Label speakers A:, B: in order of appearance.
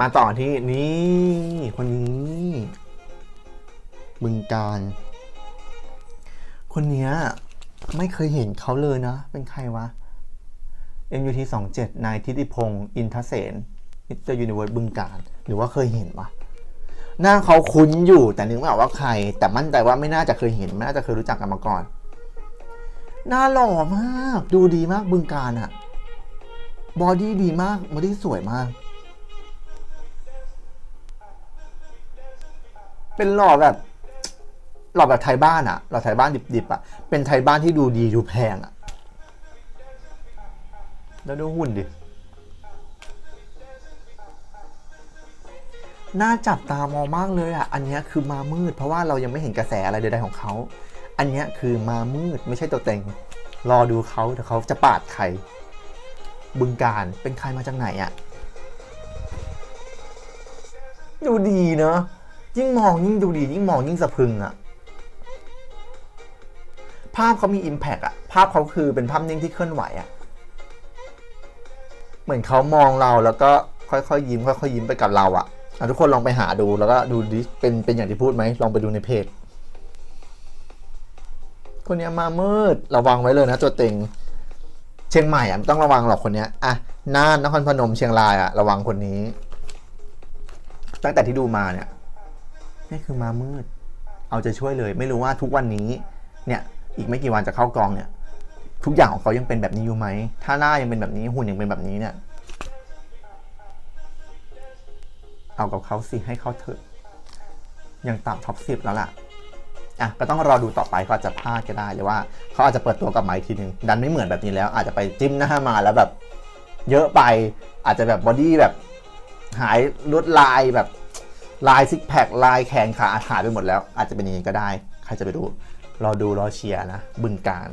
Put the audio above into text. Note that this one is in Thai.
A: มาต่อที่นี่คนนี้บึงการ คนเนี้ยไม่เคยเห็นเขาเลยนะ เป็นใครวะ MUT 27 นายทิติพงศ์อินทเสนมิสเตอร์ยูนิเวิร์สบึงการ หรือว่าเคยเห็นวะหน้าเขาคุ้นอยู่แต่นึกไม่ออกว่าใคร แต่มั่นใจว่าไม่น่าจะเคยเห็น ไม่น่าจะเคยรู้จักกันมาก่อน หน้าหล่อมาก ดูดีมากบึงการอะบอดี้ดีมากบอดี้สวยมาก เป็นหล่อแบบหล่อแบบไทยบ้านอะหล่อไทยบ้านดิบๆอะเป็นไทยบ้านที่ดูดีดูแพงอะแล้วดูหุ่นดิ น่าจับตามองมากเลยอะอันนี้คือมามืด เพราะว่าเรายังไม่เห็นกระแสอะไรใดๆของเขา อันนี้คือมามืดไม่ใช่ตัวเต็ง รอดูเขาแต่เขาจะปาดใคร บึงการเป็นใครมาจากไหนอะดูดีเนอะ ยิ่งมองยิ่งดูดี ยิ่งมองยิ่งสะพึงอะภาพเขามี Impact อะภาพเขาคือเป็นภาพนิ่งที่เคลื่อนไหวอะเหมือนเขามองเราแล้วก็ค่อยๆยิ้มค่อยๆยิ้มไปกับเราอะอะทุกคนลองไปหาดูแล้วก็ดูดิเป็นเป็นอย่างที่พูดไหมลองไปดูในเพจคนนี้มามืดระวังไว้เลยนะตัวเต็งเชียงใหม่อะต้องระวังหรอกคนนี้อะน่านนครพนมเชียงรายอะระวังคนนี้ ตั้งแต่ที่ดูมาเนี่ย นี่คือมามืด เอาใจะช่วยเลย ไม่รู้ว่าทุกวันนี้เนี่ยอีกไม่กี่วันจะเข้ากองเนี่ย ทุกอย่างของเขายังเป็นแบบนี้อยู่ไหม ถ้าหน้ายังเป็นแบบนี้หุ่นยังเป็นแบบนี้เนี่ย เอากับเขาสิให้เขาเถอะยังต่ำท็อปสิบแล้วล่ะอะก็ต้องรอดูต่อไปเขาอาจจะพลาดก็ได้หรือว่าเขาอาจจะเปิดตัวกลับมาอีกทีหนึ่งดันไม่เหมือนแบบนี้แล้ว อาจจะไปจิ้มหน้ามาแล้วแบบ เยอะไปอาจจะแบบบอดี้แบบหายลวดลายแบบ ลายซิกแพคลายแขนขาหายไปหมดแล้ว อาจจะเป็นอย่างนี้ก็ได้ ใครจะไปรู้รอดูรอเชียร์นะบึงการ